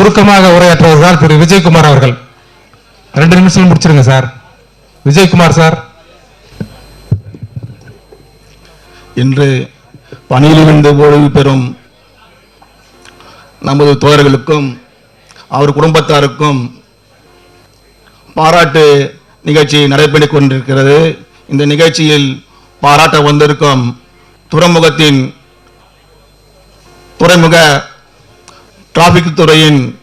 சுருக்கமாக உரையாற்றுவதால் திரு விஜயகுமார் அவர்கள். ரெண்டு நிமிஷம் முடிச்சிருங்க சார். விஜயகுமார் சார். இன்று பணியிலிருந்து ஓய்வு பெறும் நமது தோழர்களுக்கும் அவர் குடும்பத்தாருக்கும் பாராட்டு நிகழ்ச்சி நடைபெற்று கொண்டிருக்கிறது. இந்த நிகழ்ச்சியில் பாராட்ட வந்திருக்கும் துறைமுகத்தின் துறைமுக டிராபிக் துறையின்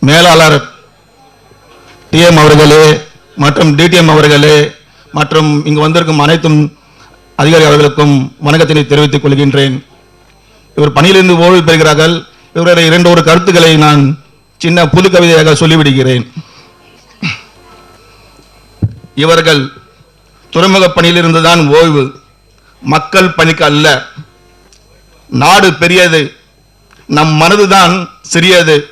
மேலாளர் டிஎம் அவர்களே மற்றும் டிடிஎம் அவர்களே மற்றும் இங்கு வந்திருக்கும் அனைத்தும் அதிகாரி அவர்களுக்கும் வணக்கத்தினை தெரிவித்துக் கொள்கின்றேன். இவர் பணியிலிருந்து ஓய்வு பெறுகிறார்கள். இவருடைய இரண்டு ஒரு கருத்துக்களை நான் சின்ன புது கவிதையாக சொல்லிவிடுகிறேன். இவர்கள் துறைமுக பணியிலிருந்து தான் ஓய்வு. மக்கள் பணிக்கு அல்ல. நாடு பெரியது. நம் மனதுதான் சிறியது.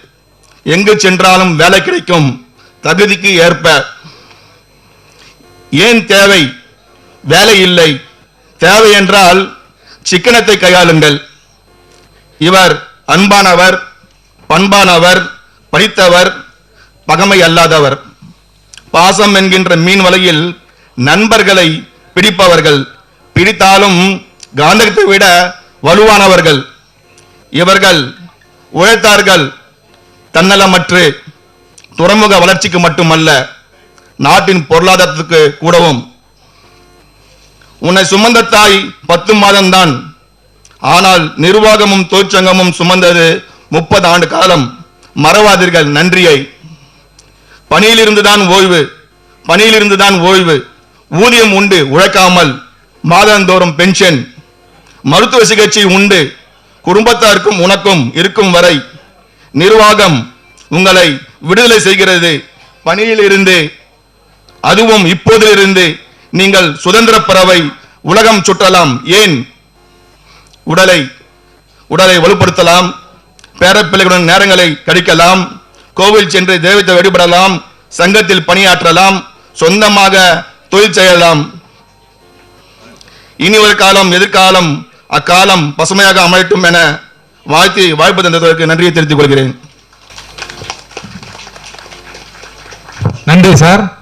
எங்கு சென்றாலும் வேலை கிடைக்கும். தகுதிக்கு ஏற்ப. ஏன் தேவை? வேலை இல்லை. தேவை என்றால் சிக்கனத்தை கையாளுங்கள். இவர் அன்பானவர் பண்பானவர் படித்தவர் பகமை அல்லாதவர். பாசம் என்கின்ற மீன் வலையில் நண்பர்களை பிடிப்பவர்கள். பிடித்தாலும் காந்தகத்தை விட வலுவானவர்கள். இவர்கள் உழைத்தார்கள் தன்னலமற்று துறைமுக வளர்ச்சிக்கு மட்டுமல்ல நாட்டின் பொருளாதாரத்துக்கு கூடவும். உன்னை சுமந்த தாய் பத்து மாதம்தான். ஆனால் நிர்வாகமும் தொழிற்சங்கமும் சுமந்தது முப்பது ஆண்டு காலம். மறவாதீர்கள் நன்றியை. பணியிலிருந்துதான் ஓய்வு பணியிலிருந்துதான் ஓய்வு. ஊதியம் உண்டு உழைக்காமல் மாதந்தோறும் பென்ஷன். மருத்துவ சிகிச்சை உண்டு. குடும்பத்தாருக்கும் உனக்கும் இருக்கும் வரை நிர்வாகம் உங்களை விடுதலை செய்கிறது. பணியிலிருந்து அதுவும் இப்போதிலிருந்து நீங்கள் சுதந்திர பறவை உலகம் சுற்றலாம். ஏன்? உடலை உடலை வலுப்படுத்தலாம். பேரப்பிள்ளைகளுடன் நேரங்களை கழிக்கலாம். கோவில் சென்று தெய்வத்தை வழிபடலாம். சங்கத்தில் பணியாற்றலாம். சொந்தமாக தொழில் செய்யலாம். இனி ஒரு காலம் எதிர்காலம் அக்காலம் பசுமையாக அமையட்டும் என வாழ்த்தி வாய்ப்பு தந்ததற்கு நன்றியை தெரிவித்துக் கொள்கிறேன். நன்றி சார்.